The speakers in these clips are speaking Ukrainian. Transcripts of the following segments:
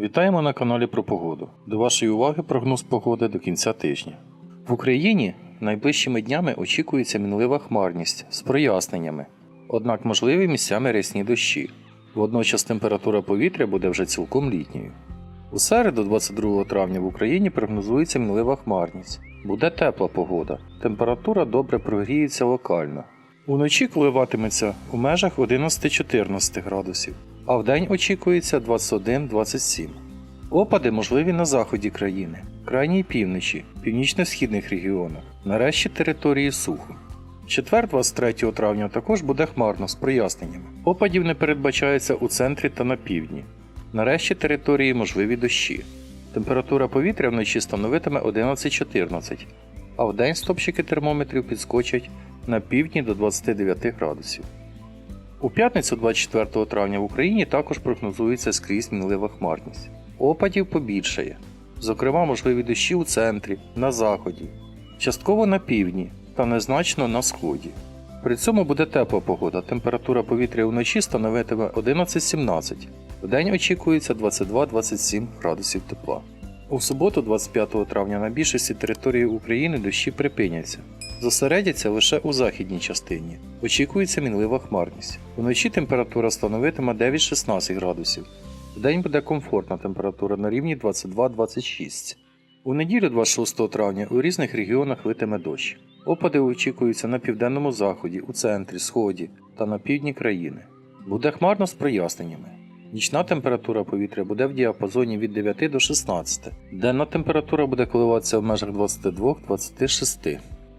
Вітаємо на каналі про погоду. До вашої уваги прогноз погоди до кінця тижня. В Україні найближчими днями очікується мінлива хмарність з проясненнями, однак можливі місцями рясні дощі. Водночас температура повітря буде вже цілком літньою. У середу, 22 травня, в Україні прогнозується мінлива хмарність. Буде тепла погода, температура добре прогріється локально. Уночі коливатиметься у межах 11-14 градусів, а вдень очікується 21-27. Опади можливі на заході країни, крайній півночі, північно-східних регіонах, нарешті території сухо. Четвер, 23 травня, також буде хмарно з проясненнями. Опадів не передбачається у центрі та на півдні. Нарешті території можливі дощі. Температура повітря вночі становитиме 11-14, а вдень стопчики термометрів підскочать на півдні до 29 градусів. У п'ятницю 24 травня в Україні також прогнозується скрізь мінлива хмарність. Опадів побільшає, зокрема можливі дощі у центрі, на заході, частково на півдні та незначно на сході. При цьому буде тепла погода, температура повітря вночі становитиме 11-17, вдень очікується 22-27 градусів тепла. У суботу, 25 травня, на більшості території України дощі припиняться. Зосередяться лише у західній частині. Очікується мінлива хмарність. Вночі температура становитиме 9-16 градусів. Вдень буде комфортна температура на рівні 22-26. У неділю 26 травня у різних регіонах литиме дощ. Опади очікуються на південному заході, у центрі, сході та на півдні країни. Буде хмарно з проясненнями. Нічна температура повітря буде в діапазоні від 9 до 16. Денна температура буде коливатися в межах 22-26.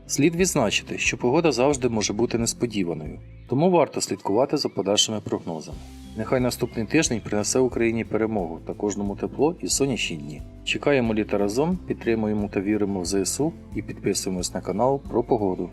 Слід відзначити, що погода завжди може бути несподіваною, тому варто слідкувати за подальшими прогнозами. Нехай наступний тиждень принесе Україні перемогу та кожному тепло і сонячні дні. Чекаємо літа разом, підтримуємо та віримо в ЗСУ і підписуємось на канал про погоду.